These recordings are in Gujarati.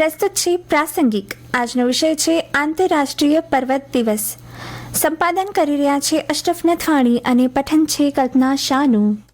પ્રસ્તુત છે પ્રાસંગિક. આજનો વિષય છે આંતરરાષ્ટ્રીય પર્વત દિવસ. સંપાદન કરી રહ્યા છે અશરફ નથવાણી અને પઠન છે કલ્પના શાહનું.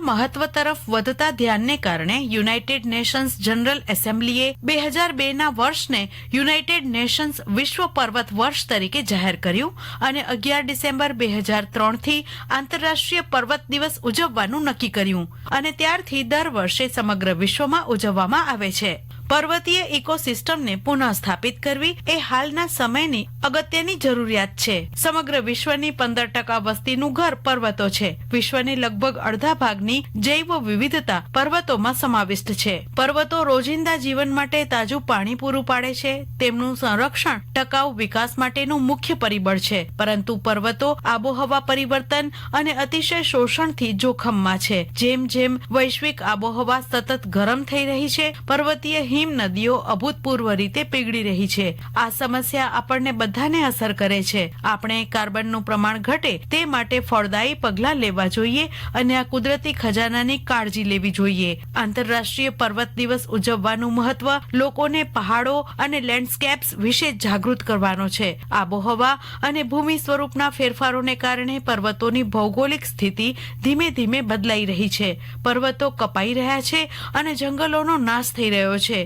મહત્વ તરફ વધતા ધ્યાનને કારણે યુનાઇટેડ નેશન્સ જનરલ એસેમ્બલીએ બે હજાર બે ના વર્ષને યુનાઇટેડ નેશન્સ વિશ્વ પર્વત વર્ષ તરીકે જાહેર કર્યું અને અગિયાર ડિસેમ્બર બે હજાર ત્રણથી આંતરરાષ્ટ્રીય પર્વત દિવસ ઉજવવાનું નક્કી કર્યું. અને ત્યારથી દર વર્ષે સમગ્ર વિશ્વમાં ઉજવવામાં આવે છે. પર્વતીય ઇકોસિસ્ટમને પુનઃ સ્થાપિત કરવી એ હાલના સમયની અગત્યની જરૂરિયાત છે. સમગ્ર વિશ્વની પંદર ટકા વસ્તીનું ઘર પર્વતો છે. વિશ્વની લગભગ અડધા ભાગની જૈવ વિવિધતા પર્વતોમાં સમાવિષ્ટ છે. પર્વતો રોજિંદા જીવન માટે તાજું પાણી પૂરું પાડે છે. તેમનું સંરક્ષણ ટકાઉ વિકાસ માટેનું મુખ્ય પરિબળ છે. પરંતુ પર્વતો આબોહવા પરિવર્તન અને અતિશય શોષણથી જોખમમાં છે. જેમ જેમ વૈશ્વિક આબોહવા સતત ગરમ થઈ રહી છે, પર્વતીય હિમ નદીઓ અભૂતપૂર્વ રીતે પીગળી રહી છે. આ સમસ્યા આપણને બધાને અસર કરે છે. આપણે કાર્બનનું પ્રમાણ ઘટે તે માટે ફળદાયી પગલાં લેવા જોઈએ અને આ કુદરતી ખજાનાની કાળજી લેવી જોઈએ. આંતરરાષ્ટ્રીય પર્વત દિવસ ઉજવવાનું મહત્વ લોકોને પહાડો અને લેન્ડસ્કેપ્સ વિશે જાગૃત કરવાનો છે. આબોહવા અને ભૂમિ સ્વરૂપના ફેરફારોને કારણે પર્વતોની ભૌગોલિક સ્થિતિ ધીમે ધીમે બદલાઈ રહી છે. પર્વતો કપાઈ રહ્યા છે અને જંગલોનો નાશ થઈ રહ્યો છે.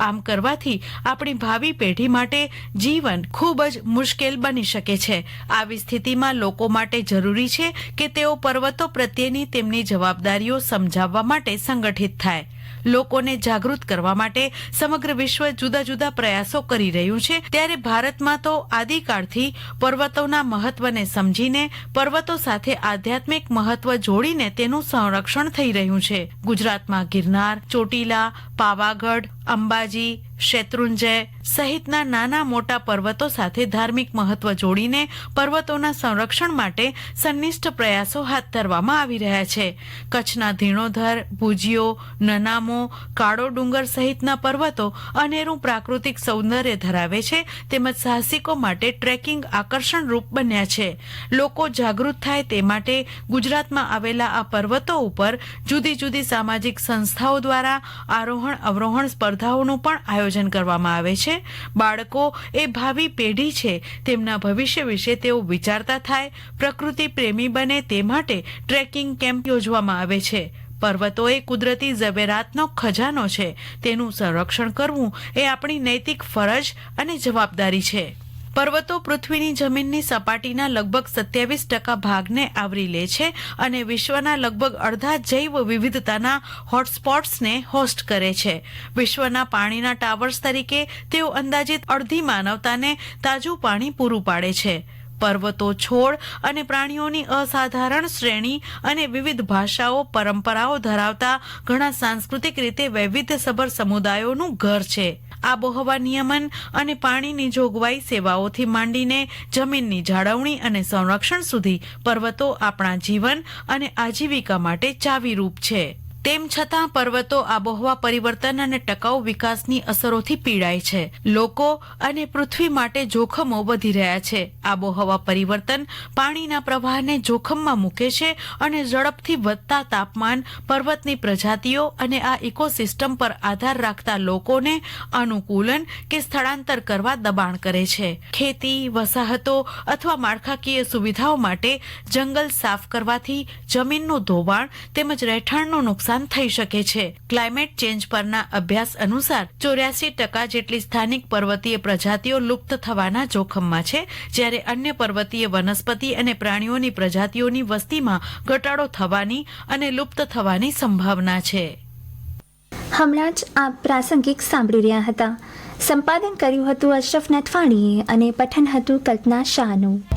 આમ કરવાથી આપણી ભાવિ પેઢી માટે જીવન ખૂબ જ મુશ્કેલ બની શકે છે. આવી સ્થિતિમાં લોકો માટે જરૂરી છે કે તેઓ પર્વતો પ્રત્યેની તેમની જવાબદારીઓ સમજાવવા માટે સંગઠિત થાય. લોકોને જાગૃત કરવા માટે સમગ્ર વિશ્વ જુદા જુદા પ્રયાસો કરી રહ્યું છે. ત્યારે ભારતમાં તો આદિકાળથી પર્વતોના મહત્વને સમજીને પર્વતો સાથે આધ્યાત્મિક મહત્વ જોડીને તેનું સંરક્ષણ થઈ રહ્યું છે. ગુજરાતમાં ગિરનાર, ચોટીલા, પાવાગઢ, અંબાજી શેત્રુંજય સહિતના નાના મોટા પર્વતો સાથે ધાર્મિક મહત્વ જોડીને પર્વતોના સંરક્ષણ માટે સંનિષ્ઠ પ્રયાસો હાથ ધરવામાં આવી રહ્યા છે. કચ્છના ધીણોધર, ભુજિયો, નનામો, કાળો ડુંગર સહિતના પર્વતો અનેરું પ્રાકૃતિક સૌંદર્ય ધરાવે છે, તેમજ સાહસિકો માટે ટ્રેકિંગ આકર્ષણ રૂપ બન્યા છે. લોકો જાગૃત થાય તે માટે ગુજરાતમાં આવેલા આ પર્વતો ઉપર જુદી જુદી સામાજિક સંસ્થાઓ દ્વારા આરોહણ અવરોહણ સ્પર્ધાઓનું પણ આયોજન કરવામાં આવે છે. બાળકો એ ભાવિ પેઢી છે. તેમના ભવિષ્ય વિશે તેઓ વિચારતા થાય. પ્રકૃતિ પ્રેમી બને તે માટે ટ્રેકિંગ કેમ્પ યોજવામાં આવે છે. પર્વતો એ કુદરતી ઝવેરાતનો ખજાનો છે. તેનું સંરક્ષણ કરવું એ આપણી નૈતિક ફરજ અને જવાબદારી છે. પર્વતો પૃથ્વીની જમીનની સપાટીના લગભગ સત્યાવીસ ટકા ભાગને આવરી લે છે અને વિશ્વના લગભગ અડધા જૈવ વિવિધતાના હોટસ્પોટ્સને હોસ્ટ કરે છે. વિશ્વના પાણીના ટાવર્સ તરીકે તેઓ અંદાજિત અડધી માનવતાને તાજું પાણી પૂરું પાડે છે. પર્વતો છોડ અને પ્રાણીઓની અસાધારણ શ્રેણી અને વિવિધ ભાષાઓ, પરંપરાઓ ધરાવતા ઘણા સાંસ્કૃતિક રીતે વૈવિધ્યસભર સમુદાયોનું ઘર છે. આબોહવા નિયમન અને પાણીની જોગવાઈ સેવાઓથી માંડીને જમીનની જાળવણી અને સંરક્ષણ સુધી પર્વતો આપણા જીવન અને આજીવિકા માટે ચાવીરૂપ છે. તેમ છતાં પર્વતો આબોહવા પરિવર્તન અને ટકાઉ વિકાસની અસરોથી પીડાય છે. લોકો અને પૃથ્વી માટે જોખમો વધી રહ્યા છે. આબોહવા પરિવર્તન પાણીના પ્રવાહને જોખમમાં મૂકે છે અને ઝડપથી વધતા તાપમાન, પર્વતની પ્રજાતિઓ અને આ ઇકોસિસ્ટમ પર આધાર રાખતા લોકોને અનુકૂલન કે સ્થળાંતર કરવા દબાણ કરે છે. ખેતી, વસાહતો અથવા માળખાકીય સુવિધાઓ માટે જંગલ સાફ કરવાથી જમીનનું ધોવાણ તેમજ રહેઠાણનું નુકસાન નુકસાન થઈ શકે છે. ક્લાઇમેટ ચેન્જ પરના અભ્યાસ અનુસાર ચોર્યાસી ટકા જેટલી સ્થાનિક પર્વતીય પ્રજાતિઓ લુપ્ત થવાના જોખમમાં છે, જ્યારે અન્ય પર્વતીય વનસ્પતિ અને પ્રાણીઓની પ્રજાતિઓની વસ્તીમાં ઘટાડો થવાની અને લુપ્ત થવાની સંભાવના છે. હમણાં જ આ પ્રાસંગિક સાંભળી રહ્યા હતા. સંપાદન કર્યું હતું અશરફ નથવાણીએ અને પઠન હતું કલ્પના શાહનું.